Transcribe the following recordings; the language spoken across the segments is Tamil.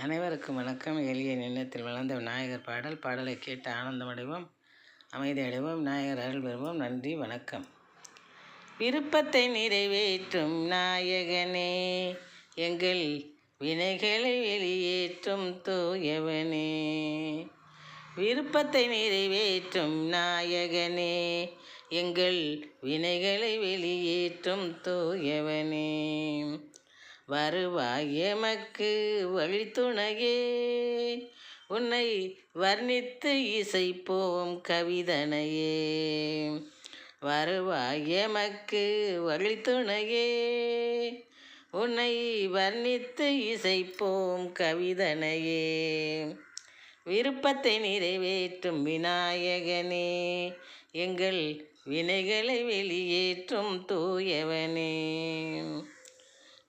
அனைவருக்கும் வணக்கம். எளிய நின்னத்தில் வளர்ந்த விநாயகர் பாடல் பாடலை கேட்டு ஆனந்தமடைவோம் அமைதியடைவோம் விநாயகர் அருள் பெறுவோம். நன்றி வணக்கம். விருப்பத்தை நிறைவேற்றும் நாயகனே எங்கள் வினைகளை வெளியேற்றும் தூயவனே. விருப்பத்தை நிறைவேற்றும் நாயகனே எங்கள் வினைகளை வெளியேற்றும் தூயவனே. வருவாய் எமக்கு வழித்துணையே. உன்னை வர்ணித்து இசைப்போம் கவிதனையே. வருவாய் எமக்கு வழித்துணையே. உன்னை வர்ணித்து இசைப்போம் கவிதனையே. விருப்பத்தை நிறைவேற்றும் விநாயகனே. எங்கள் வினைகளை வெளியேற்றும் தூயவனே.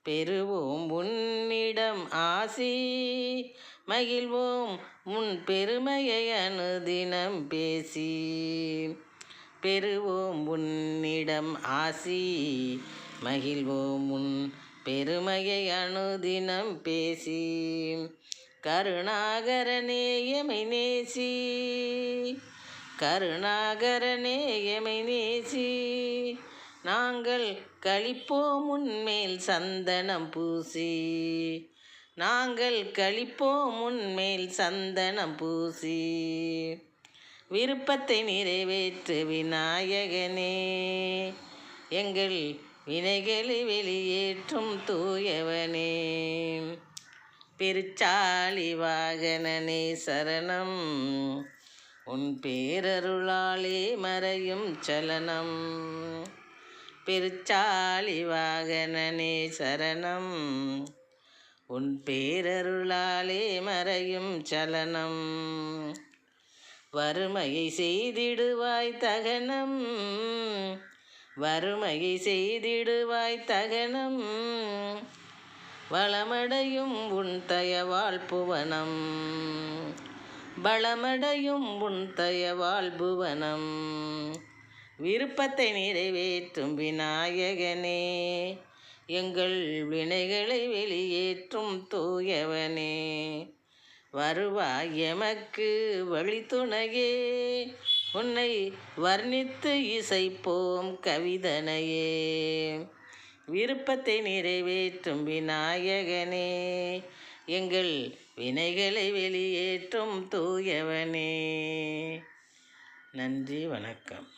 பெறுவோம் உன்னிடம் ஆசி. மகிழ்வோம் உன் பெருமையை அனுதினம் பேசி. பெறுவோம் உன்னிடம் ஆசி. மகிழ்வோம் உன் பெருமையை அனுதினம் பேசி. கருணாகரனே எமை நேசி. கருணாகரனே எமை நேசி. நாங்கள் கழிப்போம் உன்மேல் சந்தனம் பூசி. நாங்கள் கழிப்போம் உன்மேல் சந்தனம் பூசி. விருப்பத்தை நிறைவேற்று விநாயகனே. எங்கள் வினைகளை வெளியேற்றும் தூயவனே. பெருச்சாளி வாகனனே சரணம். உன் பேரருளாலே மறையும் சலனம். பெருச்சாலி வாகனனே சரணம். உன் பேரருளாலே மறையும் சலனம். வறுமையை செய்திடுவாய் தகனம். வறுமையை செய்திடுவாய் தகனம். வளமடையும் உன் தயவாள் புவனம். பலமடையும் உன் தயவாள் புவனம். விருப்பத்தை நிறைவேற்றும் விநாயகனே. எங்கள் வினைகளை வெளியேற்றும் தூயவனே. வருவாய் எமக்கு வழித்துணையே. உன்னை வர்ணித்து இசைப்போம் கவிதனையே. விருப்பத்தை நிறைவேற்றும் விநாயகனே. எங்கள் வினைகளை வெளியேற்றும் தூயவனே. நன்றி வணக்கம்.